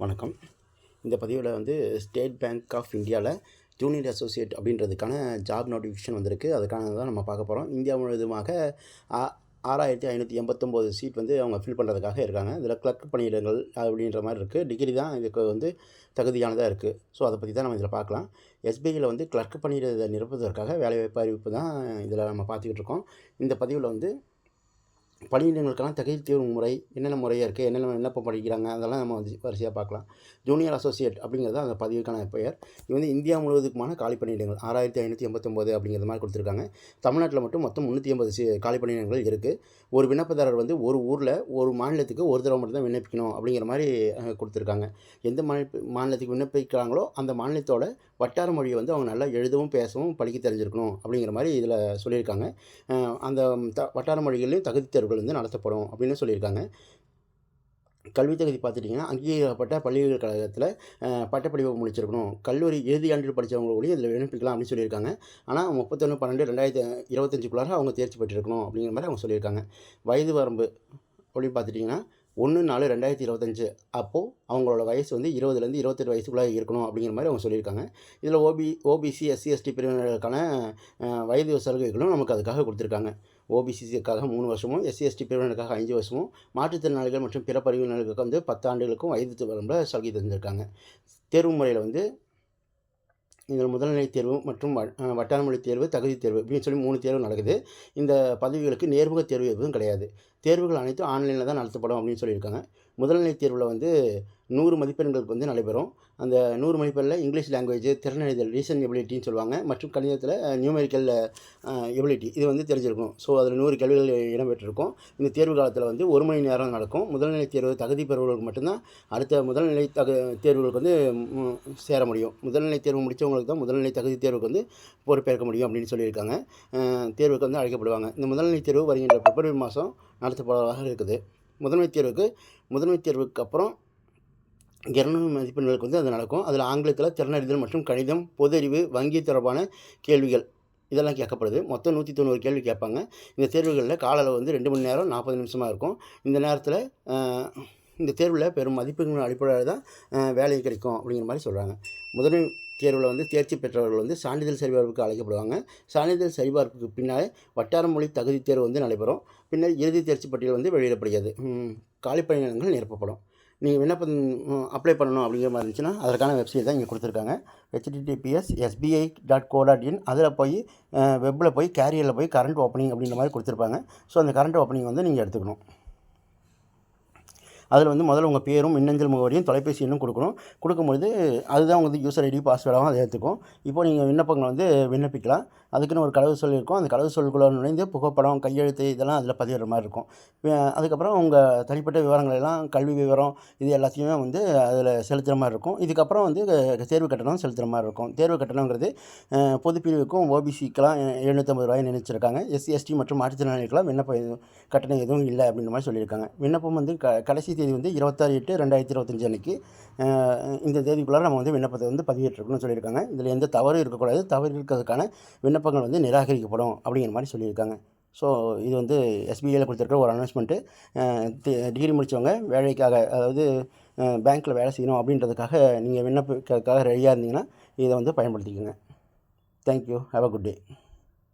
வணக்கம். இந்த பதிவில் வந்து ஸ்டேட் பேங்க் ஆஃப் இந்தியாவில் ஜூனியர் அசோசியேட் அப்படின்றதுக்கான ஜாப் நோட்டிஃபிகேஷன் வந்திருக்கு. அதுக்கான தான் நம்ம பார்க்க போகிறோம் இந்தியா முழுவதுமாக ஆ ஆறாயிரத்தி ஐநூற்றி எண்பத்தொம்போது சீட் வந்து அவங்க ஃபில் பண்ணுறதுக்காக இருக்காங்க. இதில் கிளர்க் பணியிடங்கள் அப்படின்ற மாதிரி இருக்குது டிகிரி தான் இதுக்கு வந்து தகுதியானதாக இருக்குது ஸோ அதை பற்றி தான் நம்ம இதில் பார்க்கலாம். எஸ்பிஐயில் வந்து கிளர்க் பணியிடத்தை நிரப்புவதற்காக வேலைவாய்ப்பு அறிவிப்பு தான் இதில் நம்ம பார்த்துக்கிட்டு இருக்கோம். இந்த பதிவில் வந்து பணியிடங்களுக்கான தகுதி தேர்வு முறை என்னென்ன முறையாக இருக்குது என்னென்ன விண்ணப்பம் படிக்கிறாங்க அதெல்லாம் நம்ம வந்து வரிசையாக பார்க்கலாம். ஜூனியர் அசோசியேட் அப்படிங்கிறது அந்த பதிவுக்கான பெயர். இது வந்து இந்தியா முழுவதுக்குமான காலி பணியிடங்கள் ஆறாயிரத்தி ஐநூற்றி எண்பத்தொம்போது அப்படிங்கிற மாதிரி கொடுத்துருக்காங்க. தமிழ்நாட்டில் மட்டும் மொத்தம் முந்நூற்றி ஐம்பது காலி பணியிடங்கள் இருக்குது ஒரு விண்ணப்பதாரர் வந்து ஒரு ஊரில் ஒரு மாநிலத்துக்கு ஒரு தடவை மட்டும் தான் விண்ணப்பிக்கணும் அப்படிங்கிற மாதிரி கொடுத்துருக்காங்க. எந்த மாநில மாநிலத்துக்கு விண்ணப்பிக்கிறாங்களோ அந்த மாநிலத்தோட வட்டார மொழியை வந்து அவங்க நல்லா எழுதவும் பேசவும் படிக்க தெரிஞ்சிருக்கணும் அப்படிங்கிற மாதிரி இதில் சொல்லியிருக்காங்க. அந்த த வட்டார மொழிகளையும் தகுதி தேர்வுகள் வந்து நடத்தப்படும் அப்படின்னு சொல்லியிருக்காங்க. கல்வித் தகுதி பார்த்துட்டிங்கன்னா அங்கீகரிக்கப்பட்ட பல்கலைக்கழகத்தில் கழகத்தில் பட்டப்படிப்பு முடிச்சிருக்கணும். கல்லூரி இறுதி ஆண்டில் படித்தவங்களுடைய இதில் விண்ணப்பிக்கலாம் அப்படின்னு சொல்லியிருக்காங்க. ஆனால் முப்பத்தொன்று பன்னெண்டு ரெண்டாயிரத்தி இருபத்தஞ்சுக்குள்ளார அவங்க தேர்ச்சி பெற்றிருக்கணும் அப்படிங்கிற மாதிரி அவங்க சொல்லியிருக்காங்க. வயது வரம்பு அப்படின்னு பார்த்துட்டிங்கன்னா ஒன்று நாலு ரெண்டாயிரத்தி இருபத்தஞ்சு அப்போது அவங்களோட வயசு வந்து இருபதுலேருந்து இருபத்தெட்டு வயசுக்குள்ளே இருக்கணும் அப்படிங்கிற மாதிரி அவங்க சொல்லியிருக்காங்க. இதில் ஓபி ஓபிசி எஸ்சி எஸ்டி பிரிவினருக்கான வயது சலுகைகளும் நமக்கு அதுக்காக கொடுத்துருக்காங்க. ஓபிசிக்காக மூணு வருஷமும் எஸ்சி எஸ்டி பிரிவினருக்காக அஞ்சு வருஷமும் மாற்றுத்திறனாளிகள் மற்றும் பிற பிரிவினர்களுக்கு வந்து பத்து ஆண்டுகளுக்கும் வயது வரம்பில் சலுகை தந்திருக்காங்க. தேர்வு முறையில் வந்து இதில் முதல்நிலை தேர்வு மற்றும் வ- வட்டார மொழி தேர்வு தகுதி தேர்வு அப்படின்னு சொல்லி மூணு தேர்வு நடக்குது. இந்த பதவிகளுக்கு நேர்முக தேர்வு எதுவும் கிடையாது. தேர்வுகள் அனைத்தும் ஆன்லைனில் தான் நடத்தப்படும் அப்படின்னு சொல்லியிருக்காங்க. முதல்நிலை தேர்வில் வந்து நூறு மதிப்பெண்களுக்கு வந்து நடைபெறும். அந்த நூறு மதிப்பெண்ணில் இங்கிலீஷ் லாங்குவேஜ் திறனறிதல் ரீசன் எபிலிட்டின்னு சொல்லுவாங்க. மற்றும் கணிதத்தில் நியூமெரிக்கல் எபிலிட்டி இது வந்து தெரிஞ்சிருக்கும். ஸோ அதில் நூறு கேள்விகள் இடம்பெற்றிருக்கும். இந்த தேர்வு காலத்தில் வந்து ஒரு மணி நேரம் நடக்கும். முதல்நிலை தேர்வு தகுதி பெறுவர்களுக்கு மட்டும்தான் அடுத்த முதல்நிலை தகு தேர்வுகளுக்கு வந்து சேர முடியும். முதல்நிலை தேர்வு முடித்தவங்களுக்கு தான் முதல்நிலை தகுதி தேர்வுக்கு வந்து பொறுப்பேற்க முடியும் அப்படின்னு சொல்லியிருக்காங்க. தேர்வுக்கு வந்து அழைக்கப்படுவாங்க. இந்த முதல்நிலை தேர்வு வருகின்ற பிப்ரவரி மாதம் நடத்தப்படுவதாக இருக்குது. முதன்மை தேர்வுக்கு முதன்மை தேர்வுக்கு அப்புறம் இரநூறு மதிப்பெண்களுக்கு வந்து அது நடக்கும். அதில் ஆங்கிலத்தில் திறனறிதல் மற்றும் கணிதம் பொது அறிவு வங்கி தொடர்பான கேள்விகள் இதெல்லாம் கேட்கப்படுது. மொத்தம் நூற்றி தொண்ணூறு கேள்வி கேட்பாங்க. இந்த தேர்வுகளில் கால அளவு வந்து ரெண்டு மணி நேரம் நாற்பது நிமிஷமாக இருக்கும். இந்த நேரத்தில் இந்த தேர்வில் பெரும் மதிப்பெண்கள் அடிப்படையில் தான் வேலை கிடைக்கும் அப்படிங்கிற மாதிரி சொல்கிறாங்க முதன்மை தேர்வில் வந்து தேர்ச்சி பெற்றவர்கள் வந்து சான்றிதழ் சரிபார்ப்புக்கு அழைக்கப்படுவாங்க. சான்றிதழ் சரிபார்ப்புக்கு பின்னால் வட்டார மொழி தகுதி தேர்வு வந்து நடைபெறும். பின்னர் இறுதி தேர்ச்சி பட்டியல் வந்து வெளியிடப்படுகிறது. ம், நிரப்பப்படும். நீங்கள் விண்ணப்பம் அப்ளை பண்ணணும் அப்படிங்கிற மாதிரி இருந்துச்சுன்னா அதற்கான வெப்சைட் தான் இங்கே கொடுத்துருக்காங்க. HTTPS SBI dot co dot in அதில் போய் வெப்பில் போய் கேரியரில் போய் கரண்ட் ஓப்பனிங் அப்படின்ற மாதிரி கொடுத்துருப்பாங்க. ஸோ அந்த கரண்ட் ஓப்பனிங் வந்து நீங்கள் எடுத்துக்கணும். அதில் வந்து முதல்ல உங்கள் பேரும் மின்னஞ்சல் முகவரியும் தொலைபேசி எண்ணும் கொடுக்கணும். கொடுக்கும்பொழுது அதுதான் உங்களுக்கு யூசர் ஐடி பாஸ்வேர்டாகவும் அதை ஏற்றுக்கும். இப்போ நீங்கள் விண்ணப்பங்களை வந்து விண்ணப்பிக்கலாம். அதுக்குன்னு ஒரு கடவு சொல் இருக்கும் அந்த கடவு சொல்குள்ள நுழைந்து புகைப்படம் கையெழுத்து இதெல்லாம் அதில் பதிவிடுற மாதிரி இருக்கும். அதுக்கப்புறம் உங்கள் தனிப்பட்ட விவரங்கள் எல்லாம் கல்வி விவரம் இது எல்லாத்தையுமே வந்து அதில் செலுத்துகிற மாதிரி இருக்கும். இதுக்கப்புறம் வந்து தேர்வு கட்டணம் செலுத்துகிற மாதிரி இருக்கும். தேர்வு கட்டணங்கிறது பொதுப்பிரிவுக்கும் பொது பிரிவுக்கும் ஓபிசிக்கெலாம் எழுநூற்றம்பது ரூபாய் நினைச்சிருக்காங்க. எஸ்சி எஸ்டி மற்றும் மாற்றுத்திறனாளிகளுக்கெல்லாம் விண்ணப்ப எதுவும் கட்டணம் எதுவும் இல்லை அப்படின்ற மாதிரி சொல்லியிருக்காங்க. விண்ணப்பம் வந்து க கடைசி தேதி வந்து இருபத்தாறு எட்டு ரெண்டாயிரத்தி இருபத்தஞ்சு அன்னைக்கு இந்த தேதிக்குள்ளார நம்ம வந்து விண்ணப்பத்தை வந்து பதிவேற்றிருக்கணும்னு சொல்லியிருக்காங்க. இதில் எந்த தவறும் இருக்கக்கூடாது. தவறு இருக்கிறதுக்கான விண்ணப்ப விண்ணப்பங்கள் வந்து நிராகரிக்கப்படும் அப்படிங்கிற மாதிரி சொல்லியிருக்காங்க. ஸோ இது வந்து எஸ்பிஐயில் கொடுத்துருக்க ஒரு அனௌன்ஸ்மெண்ட்டு டிகிரி முடித்தவங்க வேலைக்காக அதாவது பேங்க்கில் வேலை செய்யணும் அப்படின்றதுக்காக நீங்கள் விண்ணப்பிக்கிறதுக்காக ரெடியாக இருந்தீங்கன்னா இதை வந்து பயன்படுத்திக்கோங்க. Thank you have a good day